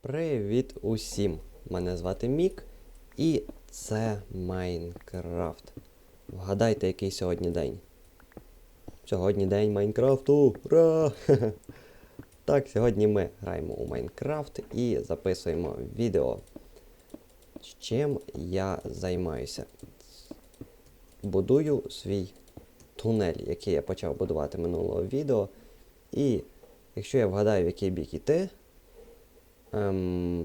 Привіт усім! Мене звати Мік, і це Майнкрафт. Вгадайте, який сьогодні день. Сьогодні день Майнкрафту! Ура! Так, сьогодні ми граємо у Майнкрафт і записуємо відео. З чим я займаюся? Будую свій тунель, який я почав будувати минулого відео. І якщо я вгадаю, в який бік іти, Ем,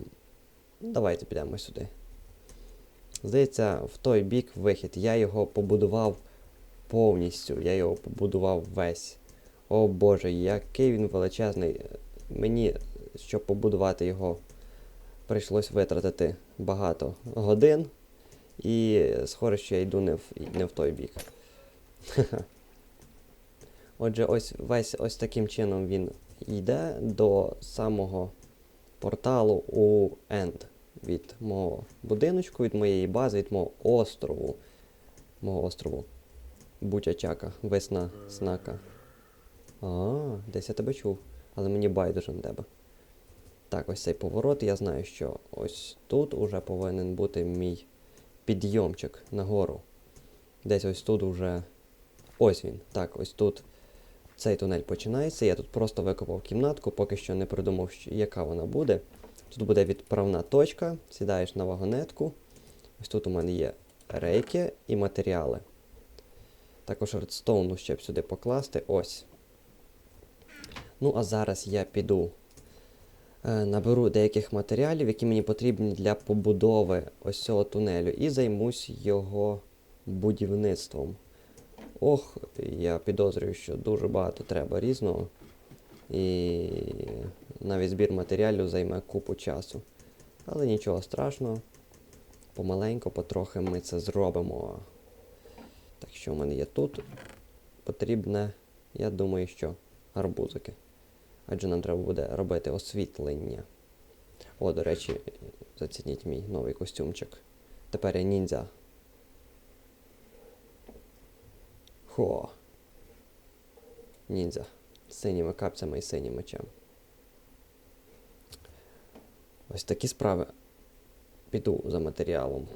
давайте підемо сюди. Здається, в той бік вихід. Я його побудував повністю. Я його побудував весь. О Боже, який він величезний. Мені, щоб побудувати його, прийшлось витратити багато годин. І схоже, що я йду не в, не в той бік. Отже, ось весь ось таким чином він йде до самого порталу у End від мого будиночку, від моєї бази, від мого острову. Мого острову. Бутячака, весна знака. А, десь я тебе чув, але мені байдуже на тебе. Так, ось цей поворот. Я знаю, що ось тут уже повинен бути мій підйомчик нагору. Десь ось тут уже. Ось він. Так, ось тут цей тунель починається. Я тут просто викопав кімнатку, поки що не придумав, яка вона буде. Тут буде відправна точка, сідаєш на вагонетку. Ось тут у мене є рейки і матеріали. Також редстоуну ще б сюди покласти. Ось. Ну, а зараз я піду. е, Наберу деяких матеріалів, які мені потрібні для побудови ось цього тунелю, і займусь його будівництвом. Ох, я підозрюю, що дуже багато треба різного. І навіть збір матеріалів займе купу часу. Але нічого страшного. Помаленько, потрохи ми це зробимо. Так що в мене є тут. Потрібне, я думаю, що гарбузики. Адже нам треба буде робити освітлення. О, до речі, зацініть мій новий костюмчик. Тепер я ніндзя. Хо. Ніндзя. Синіми капцями і синім мечем. Ось такі справи. Піду за матеріалом.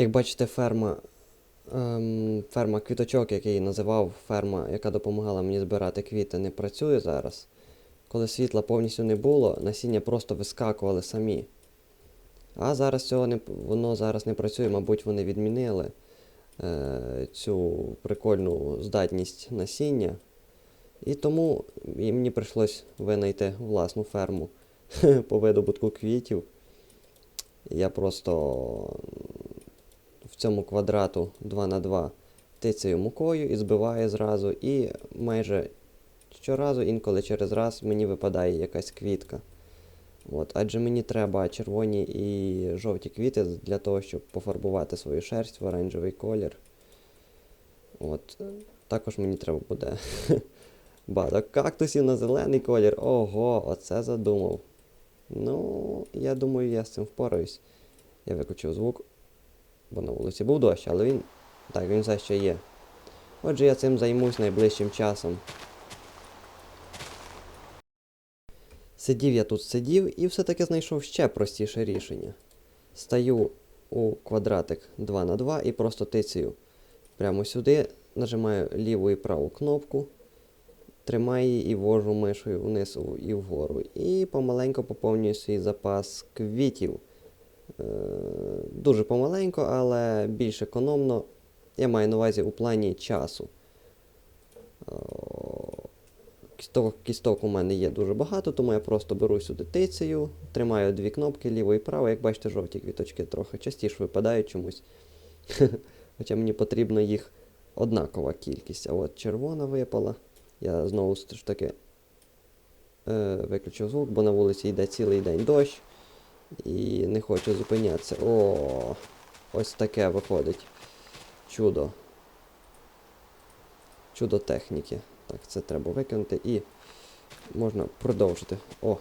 Як бачите, ферма, ем, ферма квіточок, який я називав, ферма, яка допомагала мені збирати квіти, не працює зараз. Коли світла повністю не було, насіння просто вискакували самі. А зараз цього не, воно зараз не працює, мабуть, вони відмінили е, цю прикольну здатність насіння. І тому і мені прийшлось винайти власну ферму по видобутку квітів. Я просто цьому квадрату 2 на 2 тицею мукою і збиваю зразу, і майже щоразу, інколи через раз мені випадає якась квітка. От, адже мені треба червоні і жовті квіти для того, щоб пофарбувати свою шерсть в оранжевий колір. От, також мені треба буде багато кактусів на зелений колір. Ого, оце задумав. Ну, я думаю, я з цим впораюсь. Я виключив звук, бо на вулиці був дощ, але він. Так, він все ще є. Отже, я цим займусь найближчим часом. Сидів я тут сидів і все-таки знайшов ще простіше рішення. Стаю у квадратик 2 на 2 і просто тицею прямо сюди, нажимаю ліву і праву кнопку, тримаю її і ввожу мишою вниз і вгору. І помаленько поповнюю свій запас квітів. Е, дуже помаленько, але більш економно. Я маю на увазі у плані часу. Кісток, кісток у мене є дуже багато, тому я просто беру сюди тицею, тримаю дві кнопки ліво і право. Як бачите, жовті квіточки трохи частіше випадають чомусь. Хоча мені потрібно їх однакова кількість. А от червона випала. Я знову ж таки е, виключив звук, бо на вулиці йде цілий день дощ. І не хочу зупинятися. О, ось таке виходить. Чудо. Чудо техніки. Так, це треба викинути і можна продовжити. О!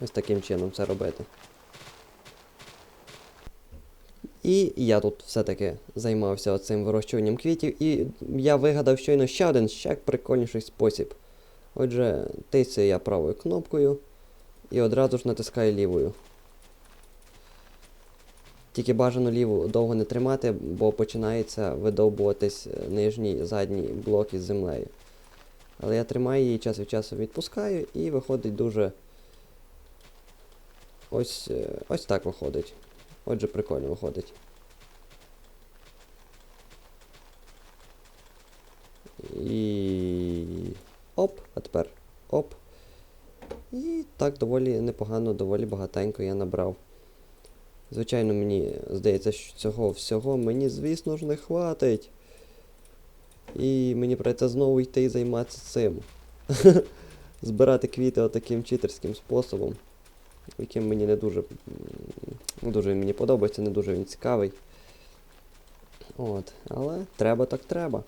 Ось таким чином це робити. І я тут все-таки займався цим вирощуванням квітів, і я вигадав щойно ще один ще прикольніший спосіб. Отже, тицяю я правою кнопкою і одразу ж натискаю лівою. Тільки бажано ліву довго не тримати, бо починається видовбуватись е, нижній задній блок із землею. Але я тримаю її час від часу відпускаю і виходить дуже. Ось, е, ось так виходить. Отже, прикольно виходить. І. Оп, а тепер оп. І так доволі непогано, доволі багатенько я набрав. Звичайно, мені здається, що цього всього мені, звісно ж, не хватить. І мені прийдеться знову йти і займатися цим. Збирати квіти отаким читерським способом, яким мені не дуже. Не дуже він мені подобається, не дуже він цікавий. От, але треба так треба.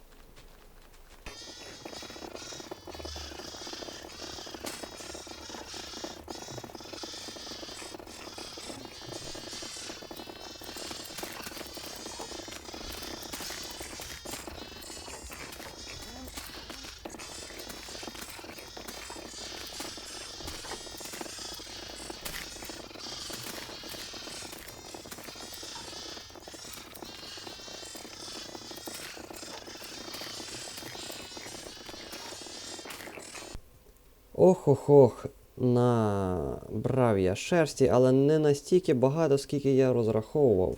Ох-ох-ох, набрав я шерсті, але не настільки багато, скільки я розраховував.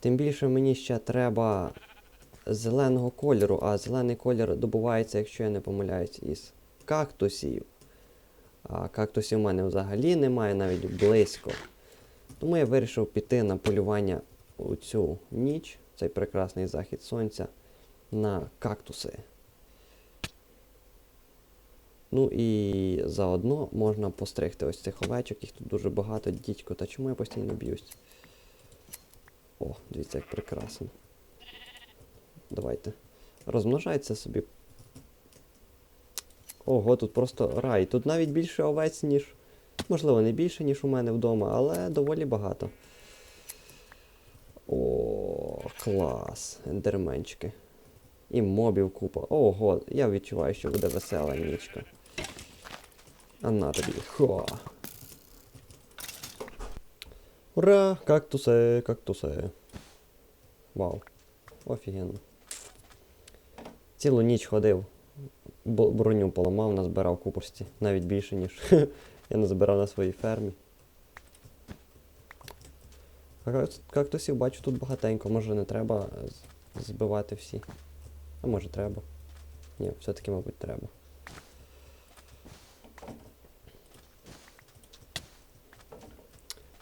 Тим більше мені ще треба зеленого кольору, а зелений колір добувається, якщо я не помиляюсь, із кактусів. А кактусів у мене взагалі немає, навіть близько. Тому я вирішив піти на полювання у цю ніч, цей прекрасний захід сонця, на кактуси. Ну і заодно можна постригти ось цих овечок, їх тут дуже багато, дідько, та чому я постійно б'юсь? О, дивіться, як прекрасно. Давайте. Розмножається собі. Ого, тут просто рай. Тут навіть більше овець, ніж. Можливо, не більше, ніж у мене вдома, але доволі багато. О, клас. Ендерменчики. І мобів купа. Ого, я відчуваю, що буде весела нічка. А на тобі. Ура! Кактуси, кактуси. Вау. Офігенно. Цілу ніч ходив. Броню поламав, назбирав купості. Навіть більше, ніж я назбирав на своїй фермі. Кактусів бачу тут багатенько, може не треба збивати всі. А може треба. Ні, все-таки, мабуть, треба.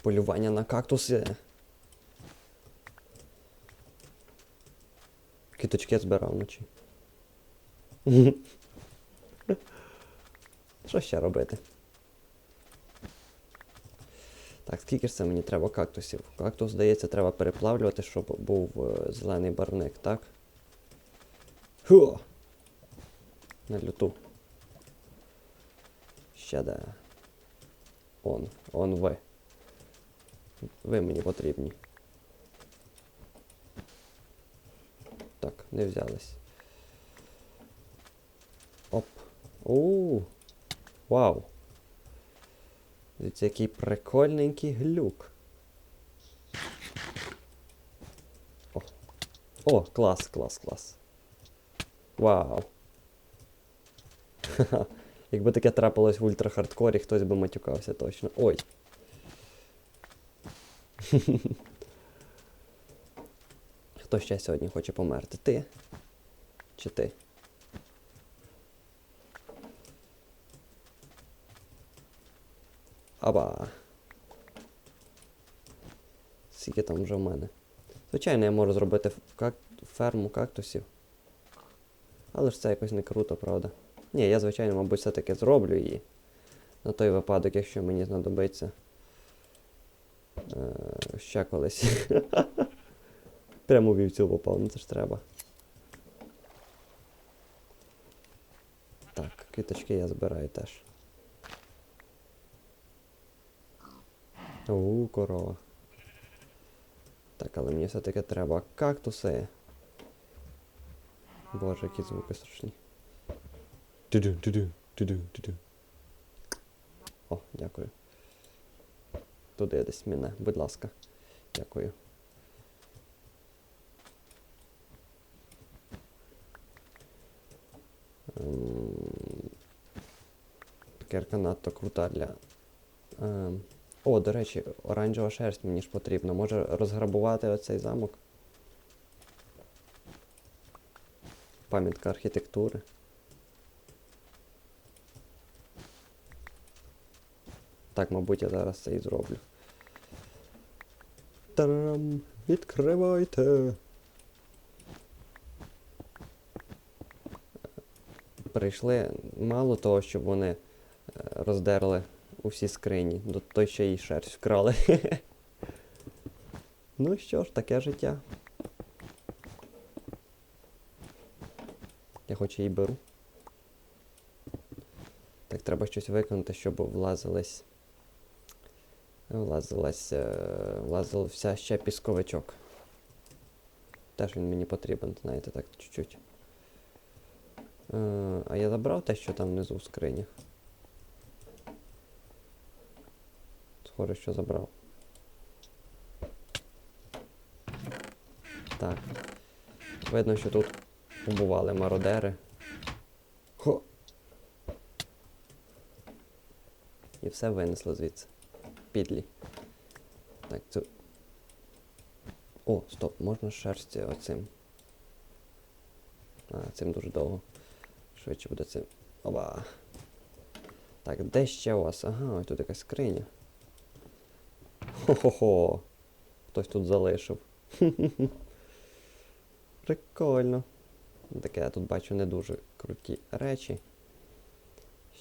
Полювання на кактуси. Квіточки я збирав вночі. Що ще робити? Так, скільки ж це мені треба кактусів? Кактус, здається, треба переплавлювати, щоб був е, зелений барвник, так? Хо! На люту. Ще де. Он, он ви. Ви мені потрібні. Так, не взялись. Оп. У. Вау. Дивіться, який прикольненький глюк. О. О, клас, клас, клас. Вау. Ха-ха. Якби таке трапилось в ультрахардкорі, хтось би матюкався точно. Ой. Хто ще сьогодні хоче померти? Ти? Чи ти? Аба. Скільки там вже в мене? Звичайно, я можу зробити как... ферму кактусів. Але ж це якось не круто, правда? Ні, я, звичайно, мабуть, все-таки зроблю її. На той випадок, якщо мені знадобиться. Е, ще колись. Прямо вівцю попав, ну це ж треба. Так, квіточки я збираю теж. У, корова. Так, але мені все-таки треба кактуси. Боже, які звуки страшні. Ту-ду, ту-ду, ту-ду, ту-ду. О, дякую. Туди десь мене, будь ласка. Дякую. Ем, Цукерка надто крута для. Ем, О, до речі, оранжева шерсть мені ж потрібна. Може розграбувати оцей замок? Пам'ятка архітектури. Так, мабуть, я зараз це і зроблю. Тарам! Відкривайте! Прийшли мало того, щоб вони е, роздерли усі скрині, до той ще й шерсть вкрали. ну що ж, таке життя. Я хоч її беру. Так, треба щось виконати, щоб влазились. Влазилась. е, Влазився ще пісковичок. Теж він мені потрібен, знаєте, так чуть-чуть. Е, а я забрав те, що там внизу в скрині. Схоже, що забрав. Так. Видно, що тут побували мародери. Хо! І все винесло звідси. Підлі. Так, це. О, стоп, можна шерсть оцим. А, цим дуже довго. Швидше буде цим. Оба. Так, де ще у вас? Ага, ось тут якась скриня. Хо-хо-хо. Хтось тут залишив. Прикольно. Таке я тут бачу не дуже круті речі.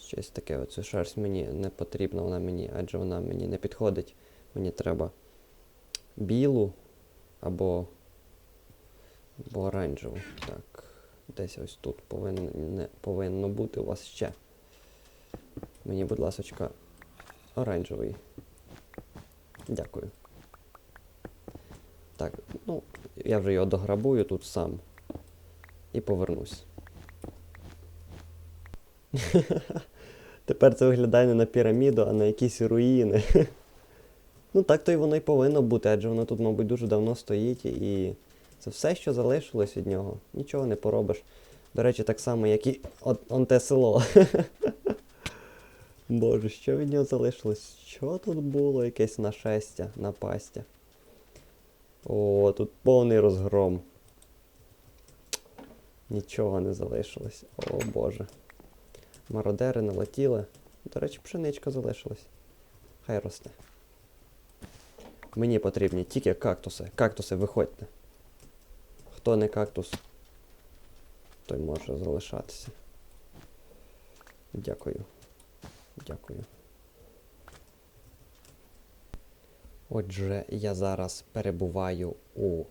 Щось таке, оцю шерсть мені не потрібна, вона мені, адже вона мені не підходить. Мені треба білу або, або оранжеву. Так, десь ось тут повинно, не, повинно бути у вас ще. Мені, будь ласочка, оранжевий. Дякую. Так, ну, я вже його дограбую тут сам. І повернусь. Тепер це виглядає не на піраміду, а на якісь руїни. ну так то й воно й повинно бути, адже воно тут, мабуть, дуже давно стоїть і це все, що залишилось від нього. Нічого не поробиш. До речі, так само, як і от, он те село. Боже, що від нього залишилось? Що тут було? Якесь нашестя, напастя. О, тут повний розгром. Нічого не залишилось. О боже. Мародери налетіли. До речі, пшеничка залишилась. Хай росте. Мені потрібні тільки кактуси. Кактуси, виходьте. Хто не кактус, той може залишатися. Дякую. Дякую. Отже, я зараз перебуваю у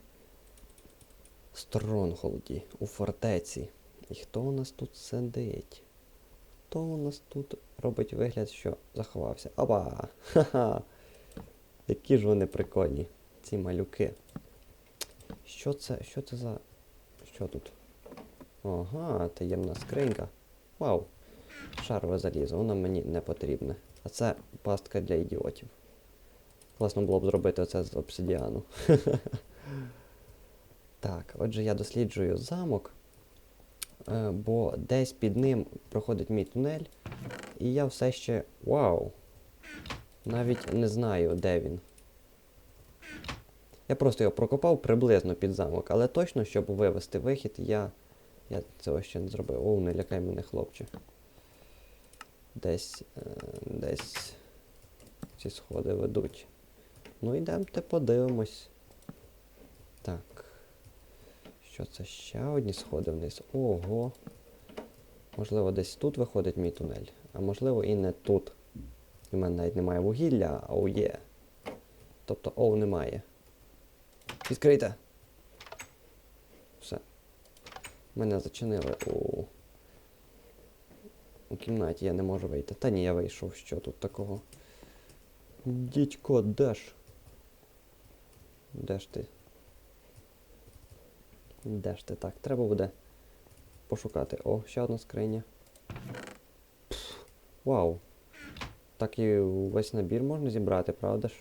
Стронголді, у фортеці. І хто у нас тут сидить? Хто у нас тут робить вигляд, що заховався? Опа! Ха-ха! Які ж вони прикольні, ці малюки. Що це? Що це за. Що тут? Ага, таємна скринька. Вау! Шарове залізо, воно мені не потрібне. А це пастка для ідіотів. Класно було б зробити оце з обсидіану. Так, отже, я досліджую замок, бо десь під ним проходить мій тунель, і я все ще. Вау! Навіть не знаю, де він. Я просто його прокопав приблизно під замок, але точно, щоб вивести вихід, я. Я цього ще не зробив. О, не лякай мене, хлопче. Десь. Е, десь. Ці сходи ведуть. Ну йдемте подивимось. Так. Що це ще одні сходи вниз? Ого. Можливо, десь тут виходить мій тунель, а можливо і не тут. У мене навіть немає вугілля, а оу є. Тобто оу немає. Відкрийте! Все. Мене зачинили у. У кімнаті я не можу вийти. Та ні, я вийшов. Що тут такого? Дідько, де ж? Де ж ти? Де ж ти так? Треба буде пошукати. О, ще одна скриня. Пф, вау. Так і весь набір можна зібрати, правда ж?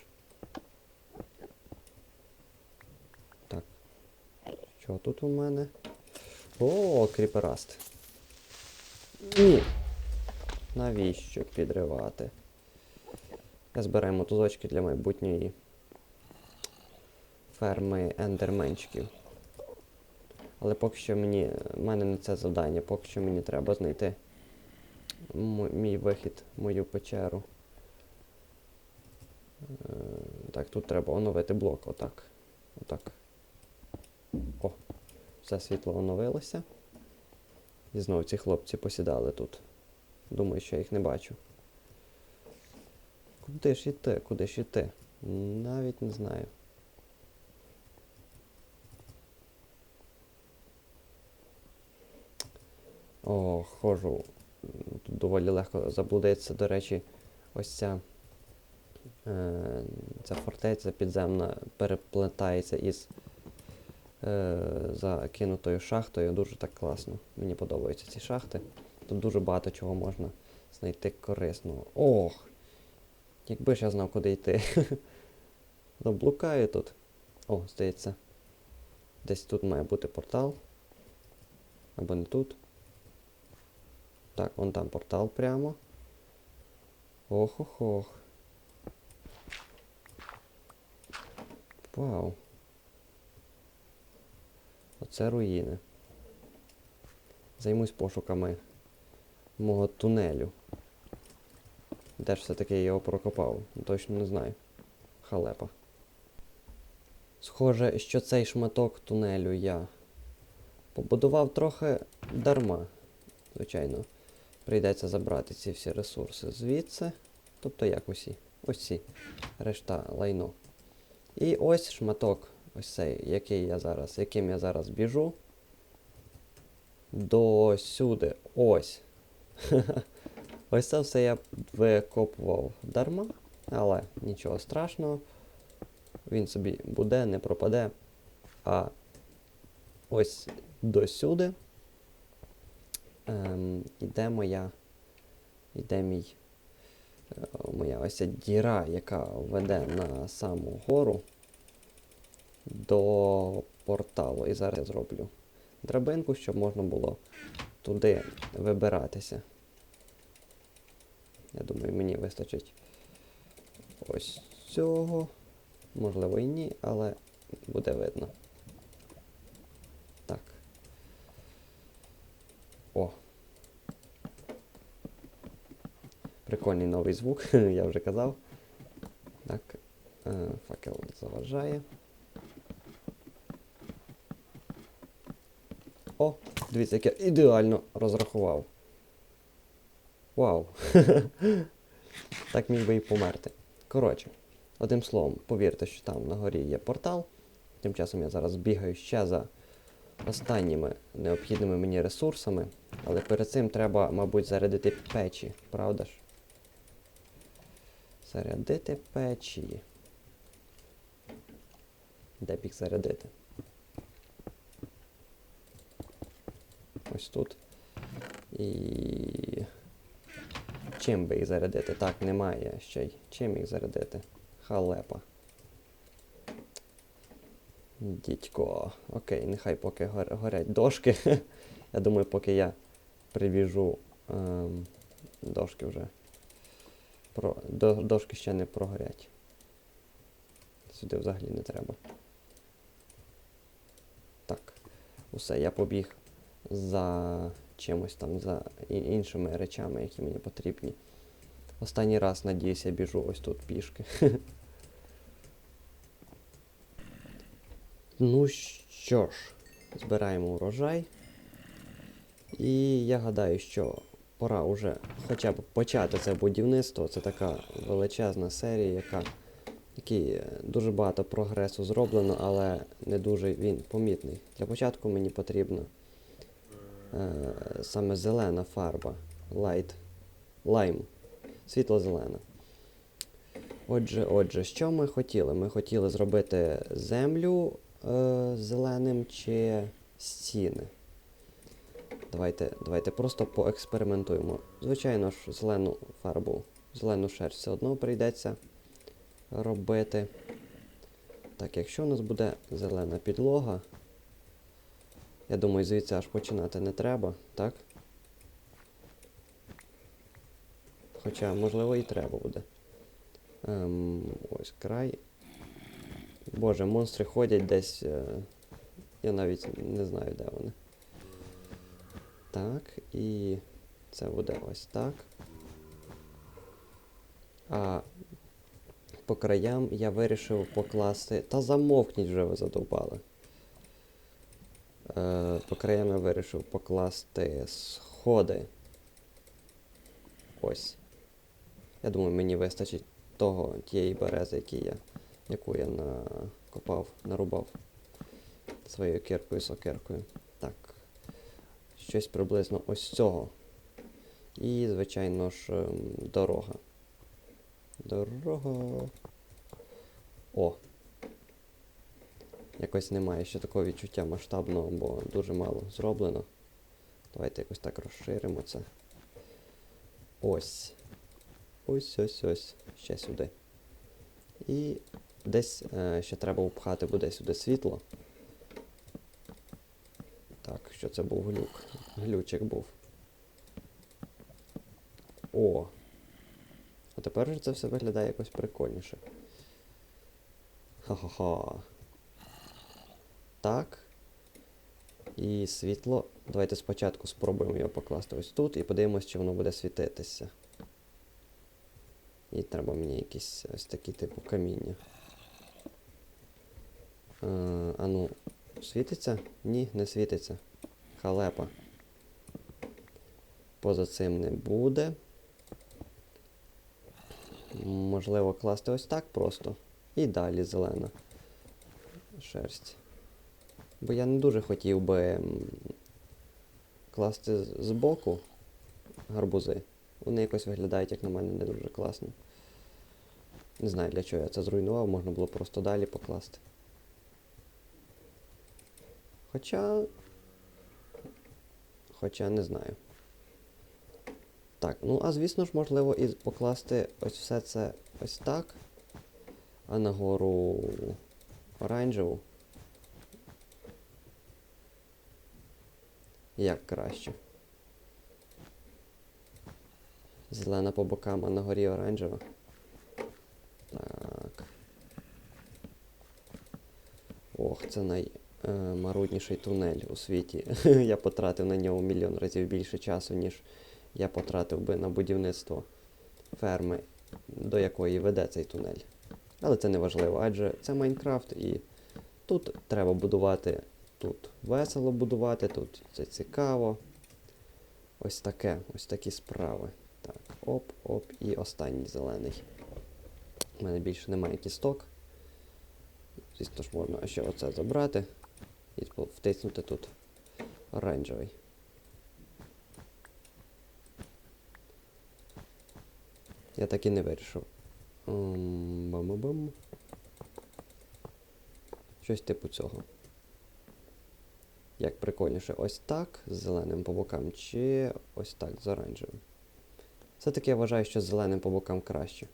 Так. Що тут у мене? О, кріпераст. Ні. Навіщо підривати? Я збираю мотузочки для майбутньої ферми ендерменчиків. Але поки що мені. в мене не це завдання, поки що мені треба знайти мій вихід, мою печеру. Е, так, тут треба оновити блок, отак. Отак. О, все світло оновилося. І знову ці хлопці посідали тут. Думаю, що я їх не бачу. Куди ж іти? Куди ж іти? Навіть не знаю. О, ходжу. Тут доволі легко заблудитися. До речі, ось ця, е, ця фортеця підземна переплетається із е, закинутою шахтою. Дуже так класно. Мені подобаються ці шахти. Тут дуже багато чого можна знайти корисного. Ох! Якби ж я знав, куди йти. Заблукаю тут. О, здається. Десь тут має бути портал. Або не тут. Так, вон там портал прямо. Ох-ох-ох. Вау. Оце руїни. Займусь пошуками мого тунелю. Де ж все-таки я його прокопав? Точно не знаю. Халепа. Схоже, що цей шматок тунелю я побудував трохи дарма. Звичайно, прийдеться забрати ці всі ресурси звідси. Тобто як усі. Ось ці. Решта лайно. І ось шматок, ось цей, який я зараз, яким я зараз біжу. До сюди. Ось. Ось це все я викопував дарма, але нічого страшного. Він собі буде, не пропаде. А ось досюди ем, іде моя. Іде мій. е, Моя ось діра, яка веде на саму гору до порталу. І зараз я зроблю драбинку, щоб можна було туди вибиратися. Я думаю, мені вистачить ось цього. Можливо і ні, але буде видно. Так. О. Прикольний новий звук, я вже казав. Так. Е, факел заважає. О, дивіться, як я ідеально розрахував. Вау. так міг би і померти. Коротше, одним словом, повірте, що там на горі є портал. Тим часом я зараз бігаю ще за останніми необхідними мені ресурсами. Але перед цим треба, мабуть, зарядити печі, правда ж? Зарядити печі. Де б їх зарядити? Ось тут. І. Чим би їх зарядити? Так, немає ще й. Чим їх зарядити? Халепа. Дідько. Окей, нехай поки горять дошки. я думаю, поки я привіжу ем, дошки вже. Про, до, дошки ще не прогорять. Сюди взагалі не треба. Так. Усе, я побіг за чимось там, за іншими речами, які мені потрібні. Останній раз, надіюсь, я біжу ось тут пішки. ну що ж, збираємо урожай. І я гадаю, що пора вже хоча б почати це будівництво. Це така величезна серія, яка який е, дуже багато прогресу зроблено, але не дуже він помітний. Для початку мені потрібна е, саме зелена фарба. Light, лайм. Світло-зелена. Отже, отже, що ми хотіли? Ми хотіли зробити землю е, зеленим чи стіни. Давайте, давайте просто поекспериментуємо. Звичайно ж, зелену фарбу, зелену шерсть все одно прийдеться робити. Так, якщо у нас буде зелена підлога, я думаю, звідси аж починати не треба, так? Хоча, можливо, і треба буде. Ем, ось край. Боже, монстри ходять десь. Е, я навіть не знаю, де вони. Так, і це буде ось так. А по краям я вирішив покласти. Та замовкніть вже ви задовбали. Е, по краям я вирішив покласти сходи. Ось. Я думаю, мені вистачить того, тієї берези, які я, яку я накопав, нарубав своєю киркою сокиркою. Щось приблизно ось цього. І, звичайно ж, ем, дорога. Дорога. О. Якось немає ще такого відчуття масштабного, бо дуже мало зроблено. Давайте якось так розширимо це. Ось. Ось ось ось. Ще сюди. І десь е, ще треба upхати буде сюди світло. Що це був глюк. Глючик був. О! А тепер вже це все виглядає якось прикольніше. Ха-ха-ха. Так. І світло. Давайте спочатку спробуємо його покласти ось тут і подивимось, чи воно буде світитися. І треба мені якісь ось такі типу каміння. Е, а ну, світиться? Ні, не світиться. Халепа. Поза цим не буде. Можливо, класти ось так просто. І далі зелена шерсть. Бо я не дуже хотів би класти з- збоку гарбузи. Вони якось виглядають, як на мене, не дуже класно. Не знаю, для чого я це зруйнував, можна було просто далі покласти. Хоча. Хоча не знаю. Так, ну а звісно ж, можливо, і покласти ось все це ось так. А нагору оранжеву. Як краще. Зелена по бокам, а на горі оранжева. Так. Ох, це наймарудніший тунель у світі. я потратив на нього мільйон разів більше часу, ніж я потратив би на будівництво ферми, до якої веде цей тунель. Але це не важливо, адже це Майнкрафт і тут треба будувати, тут весело будувати, тут це цікаво. Ось таке, ось такі справи. Так, оп, оп, і останній зелений. У мене більше немає кісток. Звісно ж, можна ще оце забрати і втиснути тут оранжевий. Я так і не вирішив. Бам-бам-бам. Щось типу цього. Як прикольніше, ось так з зеленим по бокам, чи ось так з оранжевим. Все-таки я вважаю, що з зеленим по бокам краще.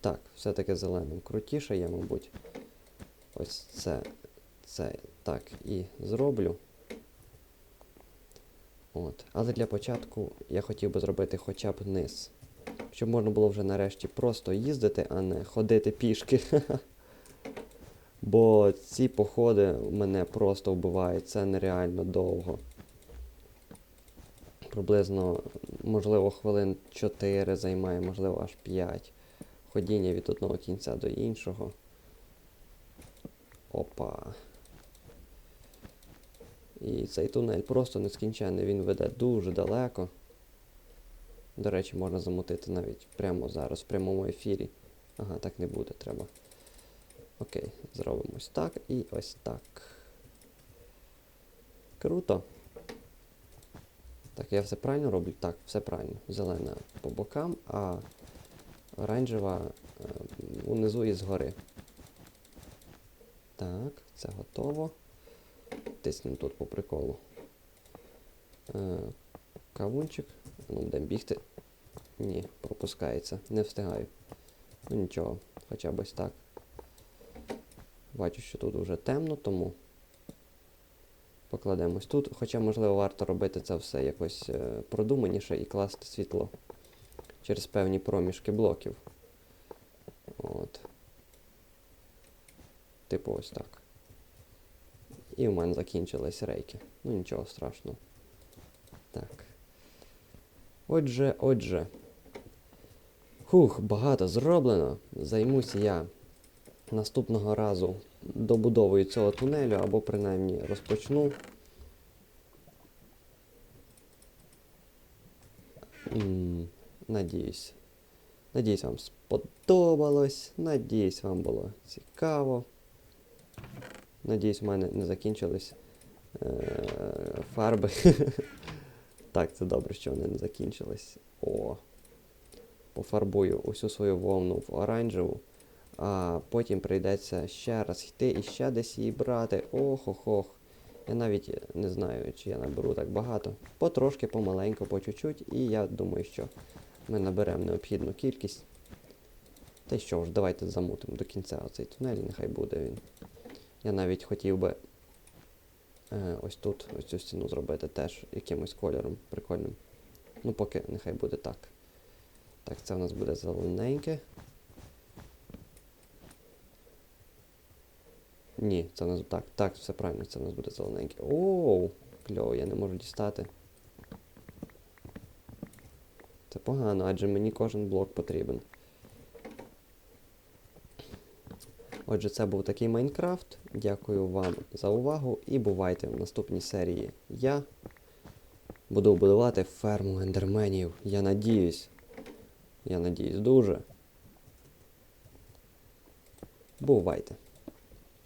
Так, все-таки зеленим крутіше я, мабуть. Ось це, це так і зроблю. От. Але для початку я хотів би зробити хоча б низ. Щоб можна було вже нарешті просто їздити, а не ходити пішки. Бо ці походи мене просто вбивають. Це нереально довго. Приблизно, можливо, хвилин 4 займає, можливо, аж 5. Ходіння від одного кінця до іншого. Опа. І цей тунель просто нескінченний, він веде дуже далеко. До речі, можна замутити навіть прямо зараз, в прямому ефірі. Ага, так не буде, треба. Окей, зробимо ось так і ось так. Круто. Так, я все правильно роблю? Так, все правильно. Зелена по бокам, а оранжева е, унизу і згори. Так, це готово. Тиснемо тут по приколу. Е, кавунчик. Ну, будемо бігти. Ні, пропускається. Не встигаю. Ну нічого, хоча б ось так. Бачу, що тут вже темно, тому покладемось тут. Хоча, можливо, варто робити це все якось е, продуманіше і класти світло через певні проміжки блоків. От. Типу ось так. І в мене закінчились рейки. Ну нічого страшного. Так. Отже, отже. Хух, багато зроблено. Займуся я наступного разу добудовою цього тунелю, або принаймні розпочну. Надіюсь. Надіюсь, вам сподобалось. Надіюсь, вам було цікаво. Надіюсь, у мене не закінчились е- фарби. так, це добре, що вони не закінчились. О. Пофарбую усю свою вовну в оранжеву, а потім прийдеться ще раз йти і ще десь її брати. Ох-ох-ох. Я навіть не знаю, чи я наберу так багато. Потрошки, помаленьку, по чуть-чуть, і я думаю, що ми наберемо необхідну кількість. Та й що ж, давайте замутимо до кінця оцей тунель, нехай буде він. Я навіть хотів би е, ось тут, ось цю стіну зробити теж якимось кольором прикольним. Ну, поки нехай буде так. Так, це у нас буде зелененьке. Ні, це у нас так, так, все правильно, це у нас буде зелененьке. Оу, кльово, я не можу дістати. Це погано, адже мені кожен блок потрібен. Отже, це був такий Майнкрафт. Дякую вам за увагу і бувайте в наступній серії. Я буду будувати ферму ендерменів. Я надіюсь. Я надіюсь дуже. Бувайте.